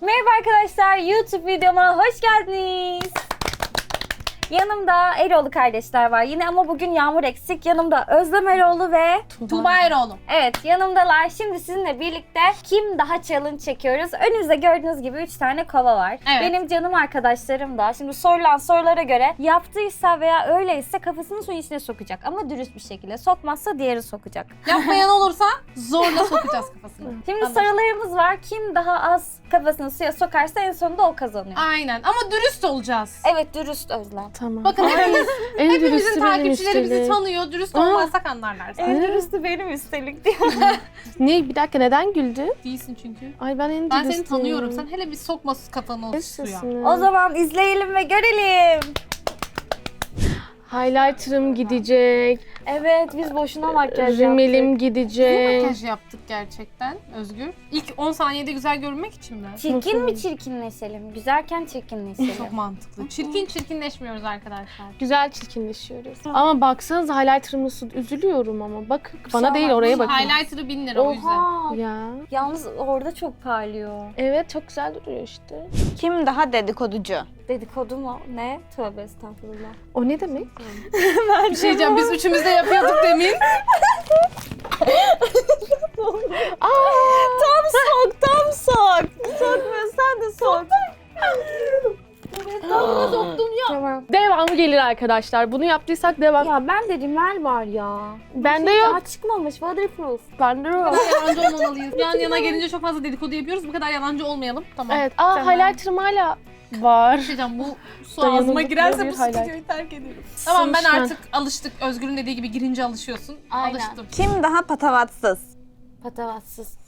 Merhaba arkadaşlar, YouTube videoma hoş geldiniz. Yanımda Eroğlu kardeşler var yine ama bugün Yağmur eksik. Yanımda Özlem Eroğlu ve Tuğba Eroğlu. evet yanımdalar. Şimdi sizinle birlikte kim daha challenge çekiyoruz. Önünüzde gördüğünüz gibi 3 tane kova var. Evet. Benim canım arkadaşlarım da şimdi sorulan sorulara göre yaptıysa veya öyleyse kafasını suyun içine sokacak. Ama dürüst bir şekilde. Sokmazsa diğeri sokacak. Yapmayan olursa zorla sokacağız kafasını. Şimdi Anlaştık. sorularımız var. Kim daha az kafasını suya sokarsa en sonunda o kazanıyor. Aynen ama dürüst olacağız. Evet dürüst Özlem. Tamam. Bakın hepimiz, en hepimizin dürüstü benim takipçileri bizi üstelik. tanıyor. Dürüst Aa. olmazsak anlarlar. Sen En dürüstü benim üstelik diyor. Ne? Bir dakika neden güldü? değilsin çünkü. Ay ben en Ben seni tanıyorum. Sen hele bir sokma kafanı o suya. Yaşasın. o zaman izleyelim ve görelim. Highlighter'ım gidecek. Evet biz boşuna makyaj Rimelim yaptık. Ne gidecek. makyaj yaptık gerçekten Özgür? İlk 10 saniyede güzel görünmek için mi? Çirkin mi çirkinleşelim? Güzelken çirkinleşelim. Çok mantıklı. Çirkin çirkinleşmiyoruz arkadaşlar. Güzel çirkinleşiyoruz. Ama baksanıza highlighter'ım nasıl üzülüyorum ama. Bak bana değil oraya bakın. Highlighter'ı 1000 lira o yüzden. Oha. Ya. Yalnız orada çok parlıyor. Evet çok güzel duruyor işte. Kim daha dedikoducu? Dedikodu mu? Ne? Tövbe estağfurullah. O ne demek? Bir şey diyeceğim biz üçümüz de Terapeuta de mim? Arkadaşlar. Bunu yaptıysak devam. Ya ben de rimel var ya. Bende Şey yok. Daha çıkmamış. Waterproof. Bende yok. yalancı olmamalıyız. Yan yana gelince çok fazla dedikodu yapıyoruz. Bu kadar yalancı olmayalım. Tamam. Evet. Aa Tamam. hala var. Bir şey diyeceğim bu su ağzıma girerse bu highlight. stüdyoyu terk ediyorum. Tamam ben artık alıştık. Özgür'ün dediği gibi girince alışıyorsun. Aynen. Alıştım. Kim daha patavatsız? Patavatsız.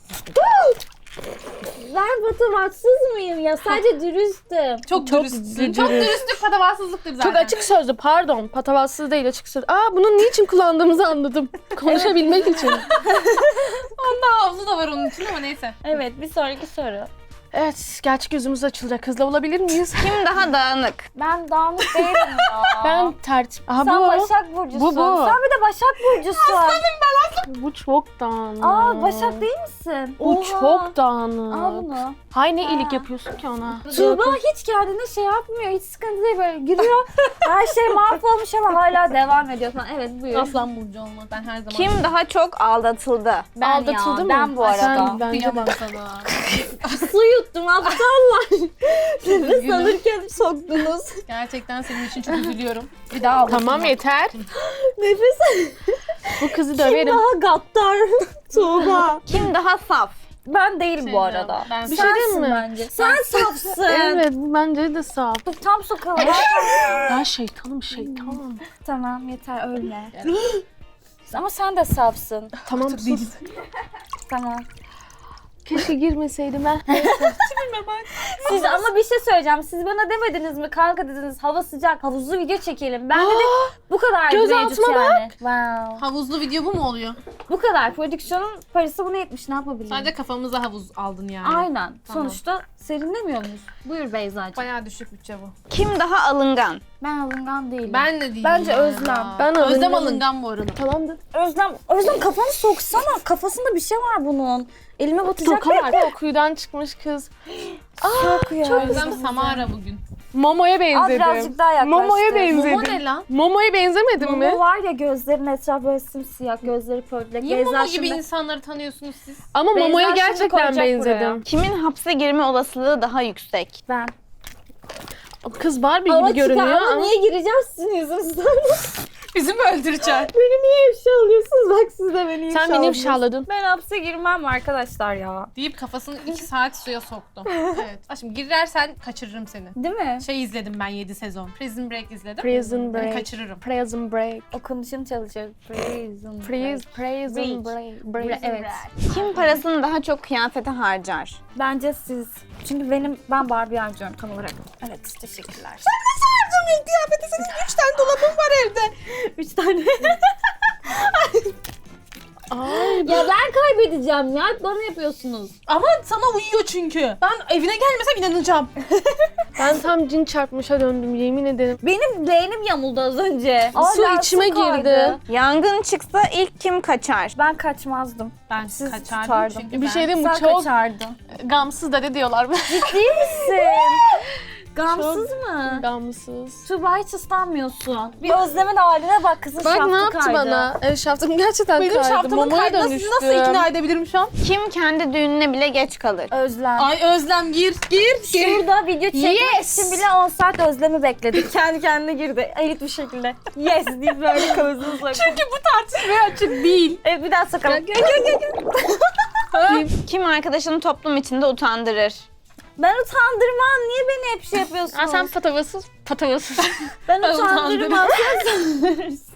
Ben patavatsız mıyım ya? Sadece dürüstüm. Çok, Çok dürüstsün. dürüst. Çok dürüstlük patavatsızlıktır zaten. Çok açık sözlü pardon. Patavatsız değil açık sözlü. Aa bunun niçin kullandığımızı anladım. Konuşabilmek için. Onda havlu da var onun için ama neyse. Evet bir sonraki soru. Evet gerçek gözümüz açılacak. Hızlı olabilir miyiz? Kim daha dağınık? Ben dağınık değilim ya. Ben tertip. Aha Sen bu. Başak Burcu'sun. Bu, bu. Sen bir de Başak Burcu'sun. Bu çok dağınık. Aa Başak değil misin? Bu Oha. çok dağınık. Al bunu. Hay ne Ha. iyilik yapıyorsun ki ona. Tuğba hiç kendine şey yapmıyor. Hiç sıkıntı değil böyle giriyor. Her şey mahvolmuş ama hala devam ediyor falan. Evet buyur. Aslan burcu olmaz. Ben her zaman Kim daha çok aldatıldı? Ben Aldatıldı ya, mı? ben bu arada. Sen, bence de. sana. Su yuttum aptallar. Üzgünüm. alırken soktunuz. Gerçekten senin için çok üzülüyorum. Bir daha aldatılma. Tamam yeter. Nefes Bu kızı Kim döverim. daha gaddar? Tuğba. Kim daha saf? Ben değilim Şey bu arada. ben- Bir şey diyeyim mi? bence. Sen safsın. Evet bence de saf. Tam sokalım. Ben şeytanım şeytanım. tamam yeter ölme. Ama sen de safsın. Tamam sus. Tamam. Keşke girmeseydim ben. Siz ama bir şey söyleyeceğim. Siz bana demediniz mi? Kanka dediniz hava sıcak. Havuzlu video çekelim. Ben de bu kadar Göz mevcut altıma yani. Wow. Havuzlu video bu mu oluyor? Bu kadar. Prodüksiyonun parası buna yetmiş. Ne yapabilirim? Sadece kafamıza havuz aldın yani. Aynen. Tamam. Sonuçta serinlemiyor muyuz? Buyur Beyza'cığım. Bayağı düşük bütçe bu. Kim daha alıngan? Ben alıngan değilim. Ben de değilim. Bence arada. Özlem. Ben Özlem alıngan bu arada. Tamamdır. Özlem, Özlem kafanı soksana. Kafasında bir şey var bunun. Elime batacak. Sokar. Kuyudan çıkmış kız. Sok ya. Özlem Samara bugün. Momo'ya Aa, benzedim. birazcık daha yaklaştı. Momo'ya benzedim. Momo ne lan? Momo'ya benzemedim mi? Momo var ya gözlerin etrafı böyle simsiyah, gözleri pörtlek. Niye Beyza Momo gibi şimdi- insanları tanıyorsunuz siz? Ama Beyza Momo'ya şimdi gerçekten koyacak benzedim. buraya. Kimin hapse girme olasılığı daha yüksek? Ben. Kız Barbie Ama gibi çıkar- görünüyor ama. niye gireceğim sizin yüzünüzden? Bizi mi öldüreceksin? beni niye ifşa alıyorsunuz? Bak siz de beni ifşa Sen beni ifşaladın. Ben hapse girmem arkadaşlar ya. Deyip kafasını iki saat suya soktum. Evet. Bak Şimdi girersen kaçırırım seni. Değil mi? Şey izledim ben 7 sezon. Prison Break izledim. Prison Seni Break. kaçırırım. Prison Break. Okunuşunu çalışıyor. Prison. Freeze, Prison Break. Break. Break. Evet. Kim parasını daha çok kıyafete harcar? Bence siz. Çünkü benim ben Barbie harcıyorum tam olarak. Evet teşekkürler. Harcamayın kıyafeti senin 3 tane dolabın var evde. Üç tane. Ay Ya ben kaybedeceğim ya. Bana yapıyorsunuz. Ama sana uyuyor çünkü. Ben evine gelmesem inanacağım. ben tam cin çarpmışa döndüm yemin ederim. Benim leğenim yamuldu az önce. Su Hala içime kaydı. girdi. Yangın çıksa ilk kim kaçar? Ben kaçmazdım. Ben Siz kaçardım tutardım. çünkü Bir ben. şey diyeyim mi? Sen Çok kaçardın. gamsız dede diyorlar. Ciddi misin? Gamsız mı? gamsız. Tuğba hiç ıslanmıyorsun. Bir Özlem'in haline bak kızın Bak şaftı ne yaptı kaydı. bana? Evet şaftım gerçekten Benim kaydı. şaftımın Mamaya kaydına sizi nasıl ikna edebilirim şu an? Kim kendi düğününe bile geç kalır? Özlem. Ay Özlem gir gir gir. Şurada video çekmek Yes! için bile 10 saat Özlem'i bekledik. Kendi kendine girdi. Elit bir şekilde. Yes deyip böyle kavuzunu sokuyor. Çünkü bu tartışmaya açık değil. Evet bir daha sokalım. Kim arkadaşını toplum içinde utandırır? Ben utandırmam. Niye beni hep şey yapıyorsunuz? Aa, sen patavasız, patavasız. ben Ben utandırmam.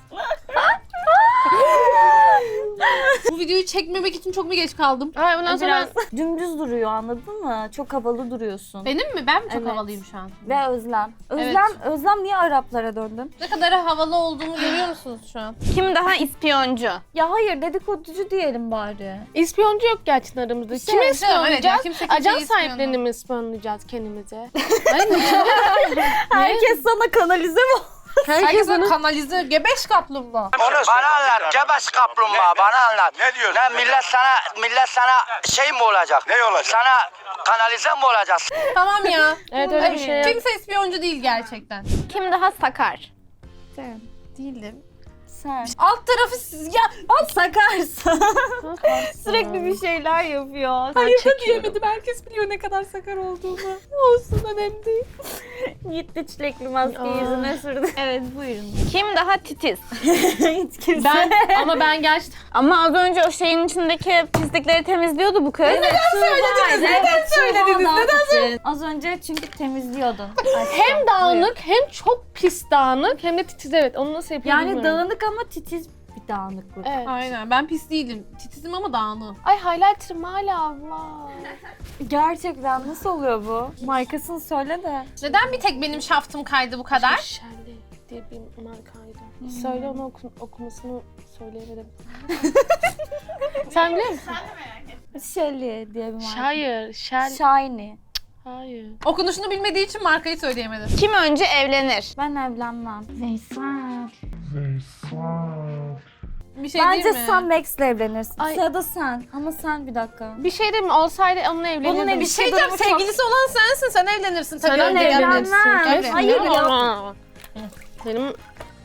Bu videoyu çekmemek için çok mu geç kaldım? Ay ondan sonra Biraz dümdüz duruyor anladın mı? Çok havalı duruyorsun. Benim mi? Ben mi çok Evet. havalıyım şu an? Ve Özlem. Özlem, Özlem niye Araplara döndün? Ne kadar havalı olduğumu görüyor musunuz şu an? Kim daha ispiyoncu? Ya hayır dedikoducu diyelim bari. İspiyoncu yok gerçekten aramızda. şey Kimi evet ya, ispiyonlayacağız? kimse kimseyi Ajans ispiyonlamaz. sahiplerini mi ispiyonlayacağız kendimize? Herkes sana kanalize mi? Herkes Herkes onu... kanalize gebeş kaplumbağa. Bana anlat Gebeş kaplumbağa bana anlat. Ne diyorsun? Ne millet sana millet sana şey mi olacak? Ne olacak? Sana kanalize mi olacak? tamam ya. Evet öyle bir şey. yok. Kimse ispiyoncu değil gerçekten. Kim daha sakar? Sen. Değilim. Sen. Alt tarafı siz ya. Al sakarsın. Sürekli bir şeyler yapıyor. Hayır da diyemedim. Herkes biliyor ne kadar sakar olduğumu. Olsun önemli değil. Gitti çilekli maskeyi yüzüne sürdü. Evet buyurun. Kim daha titiz? Hiç kimse. Ben ama ben gerçekten Ama az önce o şeyin içindeki pislikleri temizliyordu bu kız. söylediniz? Neden söylediniz? Neden Az önce çünkü temizliyordun. hem dağınık hem çok pis dağınık hem de titiz evet. Onu nasıl yapayım Yani bilmiyorum. dağınık ama titiz bir dağınıklık. Evet. Aynen ben pis değilim. Titizim ama dağınığım. Ay highlighter'ım hala var. Gerçekten nasıl oluyor bu? Markasını söyle de. Neden bir tek benim şaftım kaydı bu kadar? Şerli diye bir markaydı. Söyle onu oku- okumasını söyleyemedim. Sen biliyor musun? Shelly diye bir marka. Hayır, Shell. Shiny. Hayır. Okunuşunu bilmediği için markayı söyleyemedim. Kim önce evlenir? Ben evlenmem. Veysel. Bir şey Bence değil mi? sen Max'le evlenirsin. Ay. Ya da sen. Ama sen bir dakika. Bir şey de mi olsaydı onunla evlenirdim. Onun evi- Bir şey diyeceğim sevgilisi olan sensin sen evlenirsin tabii. Sen önce evlenmem. gelmelisin. Evet. Hayır ya. Benim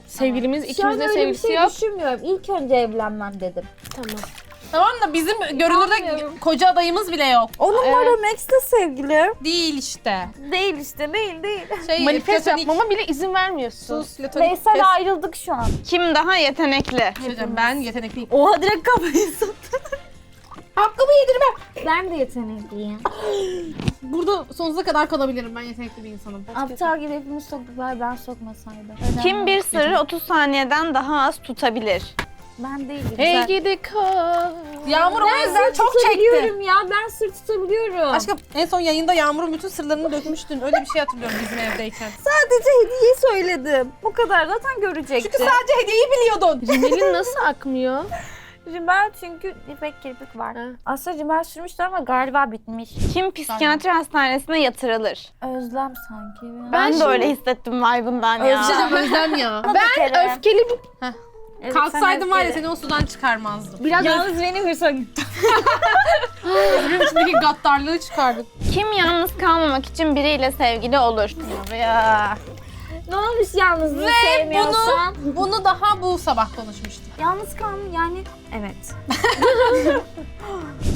sevgilimiz Şu an ikimizin de öyle bir sevgilisi şey yok. düşünmüyorum. İlk önce evlenmem dedim. Tamam. Tamam da bizim görünürde Anlıyorum. koca adayımız bile yok. O numara Evet. Max'le sevgili. Değil işte. Değil işte değil değil. Şey, Manifest platonik- yapmama bile izin vermiyorsun. Sus, platonik Veysel test. ayrıldık şu an. Kim daha yetenekli? Söyleyeceğim, ben yetenekliyim. Oha direkt kafayı sattı. Hakkımı yedirmem. Ben de yetenekliyim. Burada sonsuza kadar kalabilirim. Ben yetenekli bir insanım. Aptal gibi hepimiz soktuklar ben sokmasaydım. Kim bir sırrı 30 saniyeden daha az tutabilir? Ben değilim. Hey Güzel. gidi kız. Yağmur o yüzden çok çekti. ya. Ben sır tutabiliyorum. Aşkım en son yayında Yağmur'un bütün sırlarını dökmüştün. Öyle bir şey hatırlıyorum bizim evdeyken. Sadece hediye söyledim. Bu kadar zaten görecekti. Çünkü sadece hediyeyi biliyordun. Rimelin nasıl akmıyor? Rimel çünkü ipek kirpik var. Ha. Aslında rimel sürmüştü ama galiba bitmiş. Kim psikiyatri hastanesine yatırılır? Özlem sanki. Ben, Ben de şimdi- öyle hissettim vibe'ından ya. Özlem Özlem ya. Ben öfkeli bir... Evet, Kalksaydım sen var ya seni o sudan çıkarmazdım. Biraz Yalnız beni hırsa gitti. Ömrüm içindeki gaddarlığı çıkardık. Kim yalnız kalmamak için biriyle sevgili olur? Ya. Ne olmuş yalnızlığı Ve sevmiyorsan? bunu, bunu daha bu sabah konuşmuştuk. Yalnız kalma yani. Evet.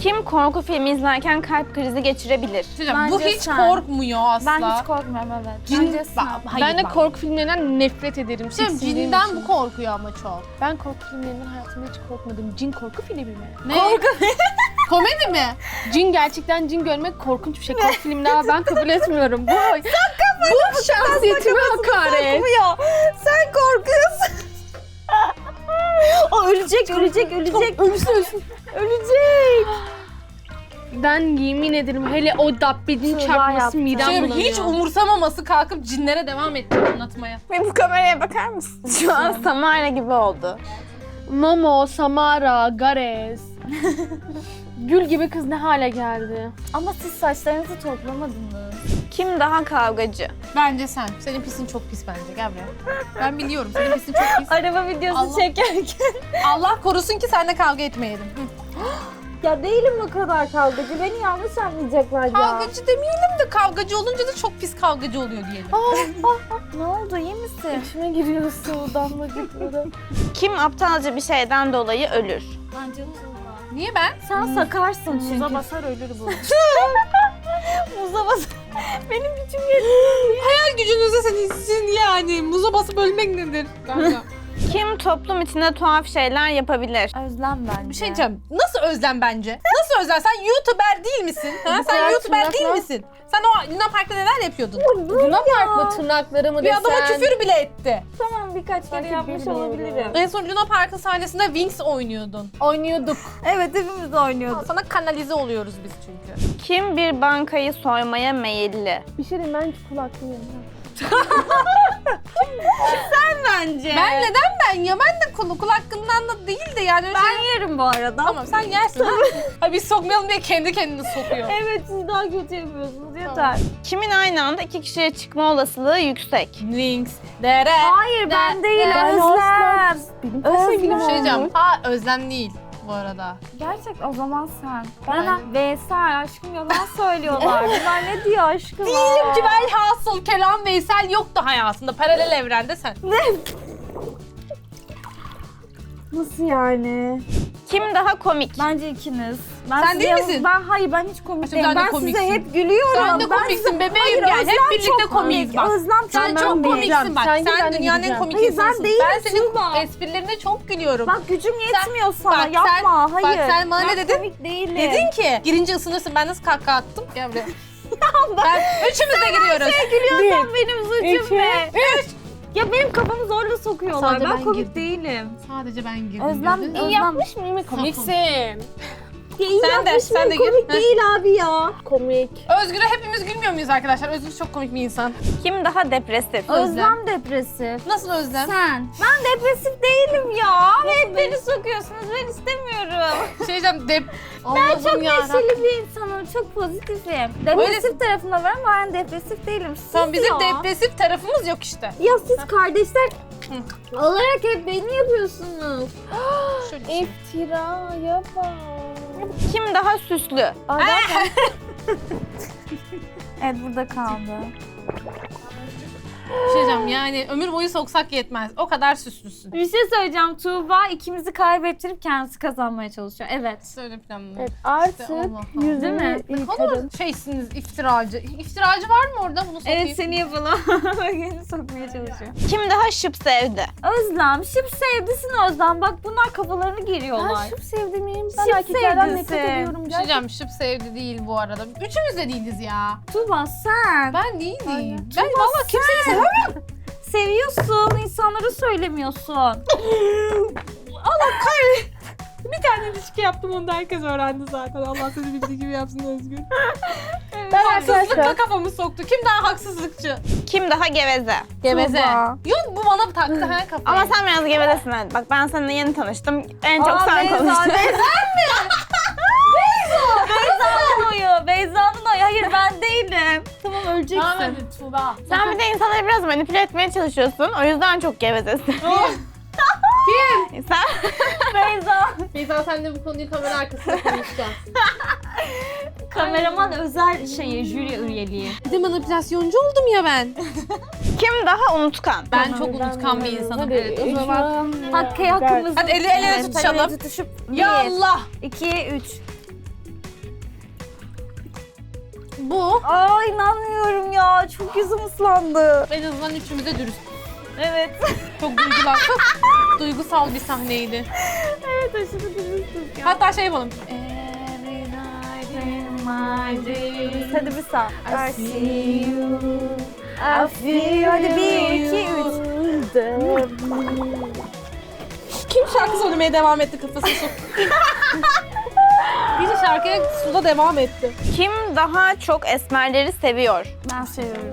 Kim korku filmi izlerken kalp krizi geçirebilir? Söyleyeceğim, bu Bence hiç sen. korkmuyor asla. Ben hiç korkmuyorum evet. Cin, Bence sen. Ba- hayır, ben de bak. korku filmlerinden nefret ederim. Tiksindiğim cinden için. bu korkuyor ama çok. Ben korku filmlerinden hayatımda hiç korkmadım. Cin korku filmi mi? Ne? Komedi mi? Cin gerçekten cin görmek korkunç bir şey. Korku filminde ama ben kabul etmiyorum. Bu, bu şahsiyetime hakaret. ya. Sen korkuyorsun. o ölecek, ölecek, ölecek. Ölsün, ölsün. Ölecek. Ben yemin ederim hele o dabbedin çarpması yaptı. midem Şey, bulanıyor. hiç umursamaması kalkıp cinlere devam etti anlatmaya. Bir bu kameraya bakar mısın? Şu an Samara gibi oldu. Momo, Samara, Gares. Gül gibi kız ne hale geldi. Ama siz saçlarınızı toplamadınız. Kim daha kavgacı? Bence sen. Senin pisin çok pis bence. Gel buraya. Ben biliyorum. Senin pisin çok pis. Araba videosu Allah. çekerken. Allah korusun ki seninle kavga etmeyelim. Hı. ya değilim o kadar kavgacı. Beni yanlış anlayacaklar ya. Kavgacı demeyelim de kavgacı olunca da çok pis kavgacı oluyor diyelim. Ne oldu iyi misin? İçime giriyor su damlacıkları. Kim aptalca bir şeyden dolayı ölür? Bence. Niye ben? Sen sakarsın çünkü. Muza basar ölür bu. Muza bas. Benim gücüm Hayal gücünüzde senizsin yani. Muza basıp ölmek nedir? Kim toplum içinde tuhaf şeyler yapabilir? Özlem bence. Bir şey diyeceğim. Nasıl özlem bence? Nasıl özlem? Sen YouTuber değil misin? Ha? Sen kadar YouTuber değil tırnakla- misin? Sen o Luna Park'ta neler yapıyordun? Buna bakma tırnaklarımı Bir desen. adama küfür bile etti. Tamam birkaç kere yapmış bilmiyorum. olabilirim. En son Luna Park'ın sahnesinde Wings oynuyordun. Oynuyorduk. Evet hepimiz oynuyorduk. Sana kanalize oluyoruz biz çünkü. Kim bir bankayı soymaya meyilli? Bir şey diyeyim ben hiç kulaklıyım. Bence. Ben neden ben ya? Ben de kul, kul hakkından da değil de yani öyle Ben şey... yerim bu arada. Tamam sen yersin. ha biz sokmayalım diye kendi kendini sokuyor. Evet siz daha kötü yapıyorsunuz yeter. Kimin aynı anda iki kişiye çıkma olasılığı yüksek? Wings. Dere. Hayır ben değilim Ben Özlem. Özlem. Bir şey diyeceğim. Ha Özlem değil bu arada. Gerçek o zaman sen. Bana Veysel aşkım yalan söylüyorlar. Bunlar ne diyor aşkım? Değilim ki ben hasıl kelam Veysel yoktu hayatında. Paralel evrende sen. Nasıl yani? Kim daha komik? Bence ikiniz. Ben Sen size değil misin? Ben hayır ben hiç komik Aşkım, değilim. sen de Ben komiksin. size hep gülüyorum. Sen de Ben komiksin size- bebeğim Hayır, gel. Hep Özlem birlikte çok komiyiz komik. bak. Özlem çok Sen çok komik. komiksin bak. Sen Sen de dünyanın en gideceğim. komik Hayır, ben değilim, Ben senin Tuğba. esprilerine çok gülüyorum. Bak gücüm yetmiyor sana. bak sen- Yapma. bak hayır. sen bana Ben ne dedin? komik değilim. Dedin ki girince ısınırsın. Ben nasıl kahkaha attım? Gel buraya. ben üçümüz de giriyoruz. Gülüyorsan benim suçum ne? Ya benim kafamı zorla sokuyorlar. Sadece ben, ben komik girdim. değilim. Sadece ben girdim. Özlem. Özlem. Yapmış mıyım? Komiksin. Ya iyi Sen de, sen de gir. Komik Heh. değil abi ya. Komik. Özgür'e hepimiz gülmüyor muyuz arkadaşlar? Özgür çok komik bir insan. Kim daha depresif? Özlem depresif. Nasıl Özlem? Sen. Ben depresif değilim ya. Hep beni sokuyorsunuz. Ben istemiyorum. Şey diyeceğim dep... Ben Allah'ım çok yarabbim. neşeli bir insanım. Çok pozitifim. Depresif tarafında var ama ben depresif değilim. Siz Tamam bizim ya. depresif tarafımız yok işte. Ya siz kardeşler olarak hep beni yapıyorsunuz. Şöyle şey. İftira yapma. Kim daha süslü? Aa, zaten- evet burada kaldı. Bir şey diyeceğim yani ömür boyu soksak yetmez. O kadar süslüsün. Bir şey söyleyeceğim. Tuğba ikimizi kaybettirip kendisi kazanmaya çalışıyor. Evet. Söyle planını. Evet artık Allah Allah. yüzümü Değil mi? yıkadım. Şeysiniz iftiracı. İftiracı var mı orada? Bunu sokayım. Evet seni yapalım. Beni sokmaya çalışıyor. Kim daha şıp sevdi? Özlem, şıp sevdisin Özlem. Bak bunlar kafalarını giriyorlar. Ben şıp sevdiğimiyim. Ben Şıp erkeklerden sevdisi. nefret ediyorum. Bir şey diyeceğim şıp sevdi değil bu arada. Üçümüz de değiliz ya. Tuğba sen Ben değilim. Ben valla kimseyi sevmem. seviyorsun, insanlara söylemiyorsun. Bir tane ilişki yaptım onu da herkes öğrendi zaten. Allah seni bildiği gibi yapsın Özgür. Ben Haksızlıkla arkadaşlar. kafamı soktu. Kim daha haksızlıkçı? Kim daha geveze? Geveze. Tuğba. Yok bu bana taktı ha kafayı. Ama sen biraz gevezesin hadi. Bak ben seninle yeni tanıştım. En çok Aa, sen Beyza, konuştun. Beyza mi? Beyza! Beyza'nın oyu. Hayır ben değilim. Tamam öleceksin. Tamam hadi Tuğba. Sen bir de insanları biraz manipüle etmeye çalışıyorsun. O yüzden çok gevezesin. Kim? sen Beyza. Beyza sen de bu konuyu kamera arkasında konuşacağız. Kameraman özel şeyi, jüri üyeliği. Bir de manipülasyoncu oldum ya ben. kim daha unutkan? Ben çok unutkan bir insanım. Hadi, Evet o zaman. Hakkı hakkımızı. Hadi eli ele tutuşalım. tutuşup. Ya bir, Allah. iki, üç. Bu. Aa inanmıyorum ya. Çok yüzüm ıslandı. En azından üçümüze dürüst. Evet. Çok duygular. duygusal bir sahneydi. evet aşırı dürüstüm ya. Hatta şey yapalım. Hadi bir sağ. I see you. I feel. Hadi bir, iki, üç. Kim şarkı söylemeye devam etti kafası su? Biri şarkıya suda devam etti. Kim daha çok esmerleri seviyor? Ben seviyorum.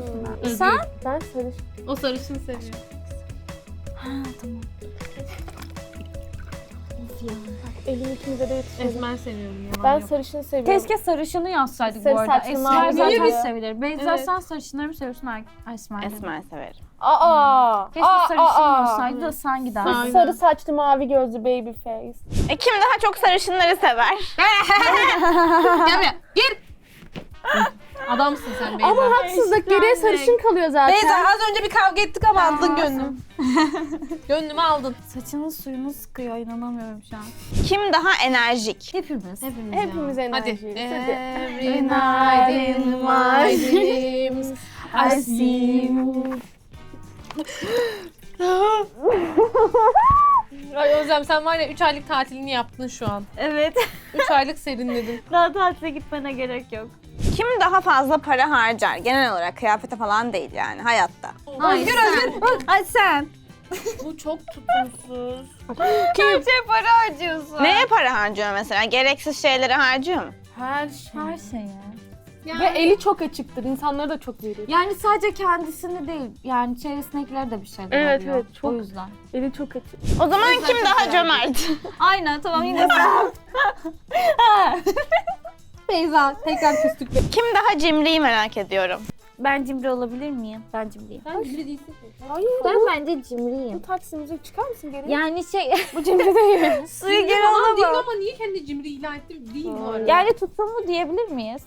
Özgür. Sen? Ben sarış. O sarışın seviyor. ya. Elim ikimize de yetişmedi. Esmer seviyorum ya. Ben sarışın seviyorum. Keşke sarışını yazsaydık Sarı bu arada. saçlı Esmer mavi zaten gözlü. sevilir. Beyza Evet. sen sarışınları mı seviyorsun? Er- Esmer. Esmer severim. Aa. Keşke aa, sarışın aa. olsaydı da sen giderdin. Aynen. Sarı saçlı mavi gözlü baby face. E kim daha çok sarışınları sever? Gel buraya. Gir. Adamsın sen Beyza. Ama haksızlık geriye sarışın kalıyor zaten. Beyza az önce bir kavga ettik ama aldın gönlümü. Gönlümü aldın. Saçının suyunu sıkıyor inanamıyorum şu an. Kim daha enerjik? Hepimiz. Hepimiz, Hepimiz Hadi. enerjiyiz. Hadi. Every night in my dreams I see you. Ay Özlem sen var ya 3 aylık tatilini yaptın şu an. Evet. 3 aylık serinledin. Daha tatile gitmene gerek yok. Kim daha fazla para harcar? Genel olarak kıyafete falan değil yani hayatta. Özgür Özgür. Ay sen. Bu çok tutumsuz. Kaç para harcıyorsun? Neye para harcıyor mesela? Gereksiz şeylere harcıyor mu? Her şey. Her şeye. Ve eli çok açıktır. İnsanlara da çok verir. Yani sadece kendisini değil, yani çevresindekiler de bir şeyler Evet, alıyor. evet, çok. O yüzden. Eli çok açık. O zaman kim daha cömert? Aynen tamam yine sen. Beyza tekrar küstük. kim daha cimriyi merak ediyorum. ben cimri olabilir miyim? Ben cimriyim. Sen cimri değilsin. Hayır. Ben bence cimriyim. Bu müzik çıkar mısın geri? Yani şey Bu cimri değil. suyu geri Falan değil alamam. ama niye kendi cimri ilan ettim? Değil arada. Yani tutumlu diyebilir miyiz?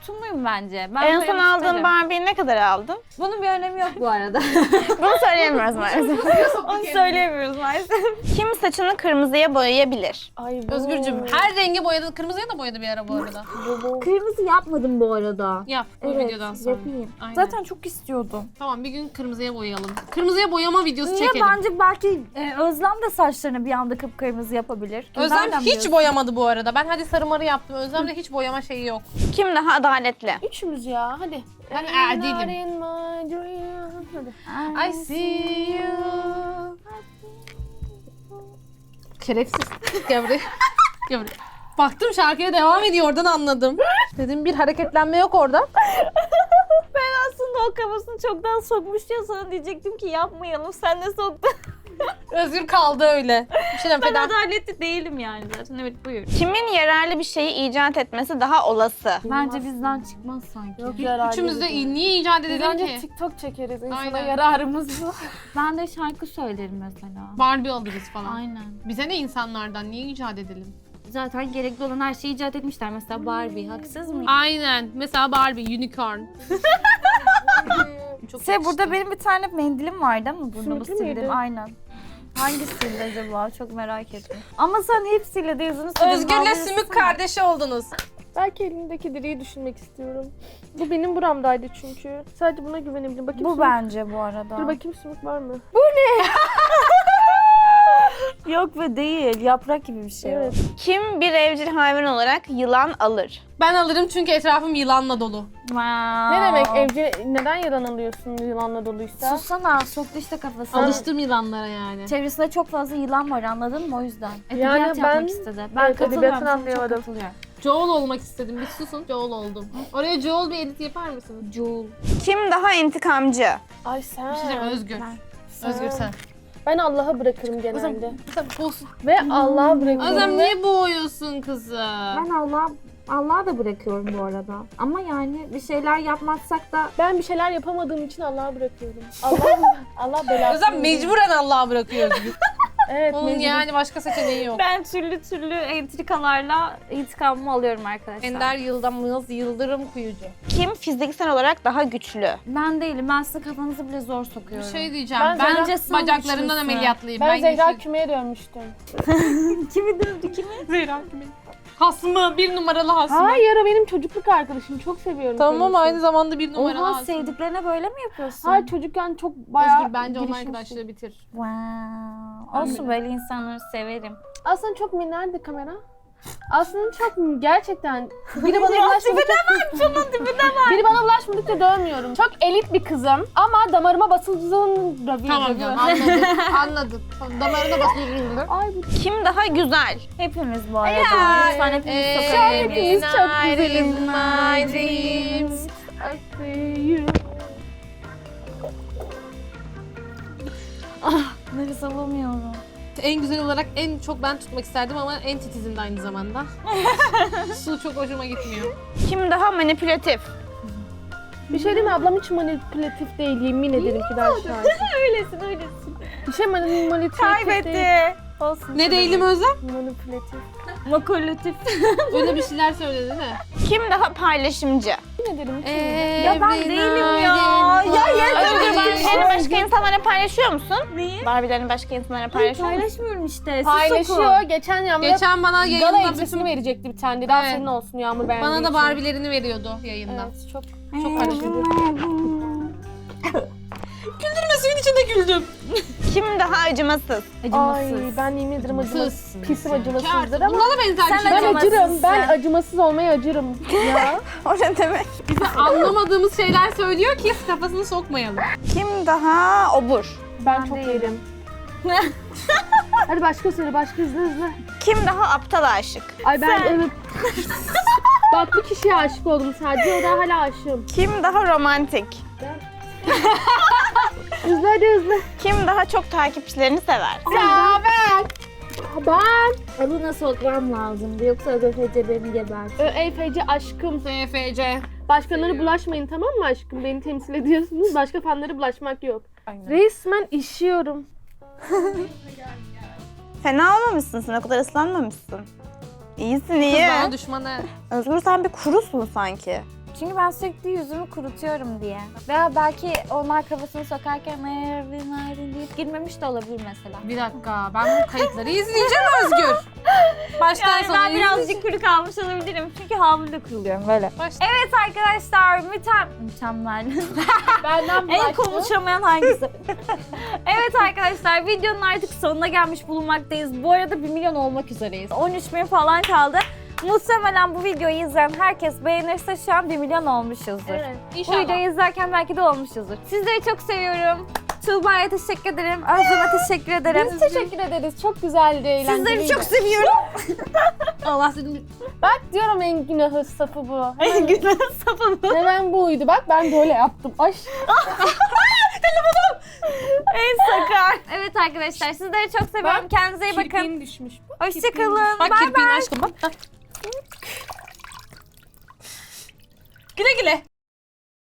Tutumluyum bence. Ben en son aldığın isterim. Barbie'yi ne kadar aldın? Bunun bir önemi yok bu arada. Bunu söyleyemiyoruz maalesef. Onu söyleyemiyoruz maalesef. Kim saçını kırmızıya boyayabilir? Ay bu. Özgürcüm her rengi boyadı. Kırmızıya da boyadı bir ara bu arada. Kırmızı yapmadım bu arada. Yap bu Evet, videodan sonra. yapayım. Aynen. Zaten çok istiyordum. Tamam bir gün kırmızıya boyayalım. Kırmızıya boyama videosu Niye çekelim. bence belki e, Özlem de saçlarını bir anda kıpkırmızı yapabilir. Özlem Nereden hiç biliyorsun? boyamadı bu arada. Ben hadi sarı marı yaptım. Özlem'de hiç boyama şeyi yok. Kim daha adaletli? Üçümüz ya hadi. Ben dream. Hadi. I see you. Şerefsiz. Gel buraya. Gel buraya. Baktım şarkıya devam ediyor oradan anladım. Dedim bir hareketlenme yok orada. Ben aslında o kafasını çoktan sokmuş ya sana diyecektim ki yapmayalım. Sen de soktun. Özgür kaldı öyle. Bir şeyden Ben feda. adaletli değilim yani zaten. Evet buyur. Kimin yararlı bir şeyi icat etmesi daha olası? Bence bizden çıkmaz sanki. Yok yararlı. Üçümüz de iyi. Niye icat Biz edelim bence ki? TikTok çekeriz. İnsana Aynen. yararımız bu. Ben de şarkı söylerim mesela. Barbie alırız falan. Aynen. Bize ne insanlardan? Niye icat edelim? Zaten gerekli olan her şeyi icat etmişler. Mesela Barbie. Haksız mıyım? Aynen. Mesela Barbie, unicorn. Çok Şey yakıştı. burada benim bir tane mendilim vardı ama burnumu Sümüklü müydü? sildim. Aynen. Hangisiydi acaba? Çok merak ettim. Ama sen hepsiyle de yüzünü. Özgür'le Sümük silsene. kardeşi oldunuz. Belki elimdeki diriyi düşünmek istiyorum. Bu benim buramdaydı çünkü. Sadece buna güvenebilirim. Bakayım Bu sümük- bence bu arada. Dur bakayım sümük var mı? Yok ve değil. Yaprak gibi bir şey Evet. Kim bir evcil hayvan olarak yılan alır? Ben alırım çünkü etrafım yılanla dolu. Wow. Ne demek evci neden yılan alıyorsun yılanla doluysa? Susana. Soktu işte kafasına. Alıştım yılanlara yani. Çevresinde çok fazla yılan var anladın mı o yüzden? Edebiyat Yani yapmak ben- istedi. Ben Evet, katılıyorum. çok anlayamadım. katılıyorum. Joel olmak istedim. Bir susun. Joel oldum. Oraya Joel bir edit yapar mısınız? Joel. Kim daha intikamcı? Ay sen. Bir şey Özgür. Ben- Özgür sen. Ben Allah'a bırakırım genelde. sen boğsun. Ve Allah'a bırakırım. Özlem ve- niye boğuyorsun kızı? Ben Allah Allah'a da bırakıyorum bu arada. Ama yani bir şeyler yapmazsak da Ben bir şeyler yapamadığım için Allah'a bırakıyorum. Allah Allah belasını. Özlem mecburen Allah'a bırakıyor Özgür. Evet Onun mecbur. yani başka seçeneği yok. ben türlü türlü entrikalarla intikamımı alıyorum arkadaşlar. Ender Yıldırım, Yıldırım Kuyucu. Kim fiziksel olarak daha güçlü? Ben değilim. Ben sizin kafanızı bile zor Bir sokuyorum. şey diyeceğim. Ben Ben, Zehra- bacaklarımdan ameliyatlıyım. Ben, Zehra yeşil- kümeye dönmüştüm. kimi dövdü kimi? Zehra kimi? Hasmı, bir numaralı hasmı. Hayır o benim çocukluk arkadaşım. Çok seviyorum Tamam kendisini. aynı zamanda bir numaralı Oha hasmı. sevdiklerine böyle mi yapıyorsun? Hayır çocukken çok bayağı Özgür bence onun girişmiştim. arkadaşlığı bitir. Wow. Olsun böyle insanları severim. Aslında çok mi nerede kamera? Aslında çok gerçekten biri bana ulaşmadıkça Şunun dibine var. biri bana ulaşmadıkça dövmüyorum. Çok elit bir kızım ama damarıma basıldığın dövüyor. Tamam canım anladım. anladım. Damarına basıyorum. Ay bu Kim daha güzel? Hepimiz bu arada. Ya, Lütfen hepimiz sokabilir hepimiz miyiz? çok güzeliz. My dreams. I see en güzel olarak en çok ben tutmak isterdim ama en titizim de aynı zamanda. Su çok hoşuma gitmiyor. Kim daha manipülatif? Bir şey diyeyim mi? Ablam hiç manipülatif değil. Yemin ederim ki ben şahit. öylesin öylesin. Bir şey mani- manipülatif değil. Kaybetti. Olsun. Ne değilim Özlem? Manipülatif. Makulatif. Öyle bir şeyler söyledi değil mi? Kim daha paylaşımcı? Yemin ederim hiç Ya ben değilim ya. Ya yeter. Barbie'lerini başka insanlara paylaşıyor musun? Neyi? Barbie'lerini başka insanlara paylaşıyor musun? Paylaşmıyorum işte. Siz Paylaşıyor. Geçen Yağmur'a Geçen bana gala yayında elbisesini bütün, verecekti bir tane. Daha Evet. senin olsun Yağmur beğendiği bana da için. Barbie'lerini veriyordu yayında. Evet çok Çok paylaşıyordu. Güldürme içinde güldüm. Kim daha acımasız? Acımasız. Ay ben yemin ederim acımasız. Pisim acımasızdır ama Buna da benzer bir Sen şey. ben acırım. Ben acımasız olmaya acırım. ya. O ne demek? Bize anlamadığımız şeyler söylüyor ki kafasını sokmayalım. Kim daha obur? Ben, çok yerim. Hadi başka söyle başka hızlı hızlı. Kim daha aptal aşık? Ay ben evet. Bak bir kişiye aşık oldum sadece o da hala aşığım. Kim daha romantik? Hızlı hadi hızlı. Kim daha çok takipçilerini sever? Ya ben. Ben. Alına sokmam lazımdı yoksa ödefece beni gebert. Ö, EFC aşkım. SFC. Başkaları bulaşmayın tamam mı aşkım? Beni temsil ediyorsunuz. Başka fanlara bulaşmak yok. Resmen işiyorum. Fena olmamışsın sen o kadar ıslanmamışsın. İyisin iyi. Bana düşmanı. Özgür sen bir kurusun sanki. Çünkü ben sürekli yüzümü kurutuyorum diye. Veya belki onlar kafasını sokarken Mervin Mervin deyip girmemiş de olabilir mesela. Bir dakika ben bu kayıtları izleyeceğim Özgür. Baştan Yani sona ben birazcık kuru kalmış olabilirim. Çünkü hamile kuruluyorum böyle. Baştan. Evet arkadaşlar mütem mükemmel. Benden en konuşamayan hangisi? evet arkadaşlar videonun artık sonuna gelmiş bulunmaktayız. Bu arada 1 milyon olmak üzereyiz. 13 bin falan kaldı. Muhtemelen bu videoyu izleyen herkes beğenirse şu an 1 milyon olmuşuzdur. Evet. Bu İnşallah. videoyu izlerken belki de olmuşuzdur. Sizleri çok seviyorum. Tuğba'ya teşekkür ederim. Özlem'e teşekkür ederim. Biz teşekkür ederiz. Çok güzeldi, eğlenceliydi. Sizleri çok seviyorum. Allah senin Bak diyorum en günahı safı bu. En güzel sapı bu. Hemen buydu. Bak ben böyle yaptım. Ay. En sakar. Evet arkadaşlar sizleri çok seviyorum. Kendinize iyi bakın. düşmüş. Hoşçakalın. Bak Bye kirpiğin bye. aşkım bak. Güle güle.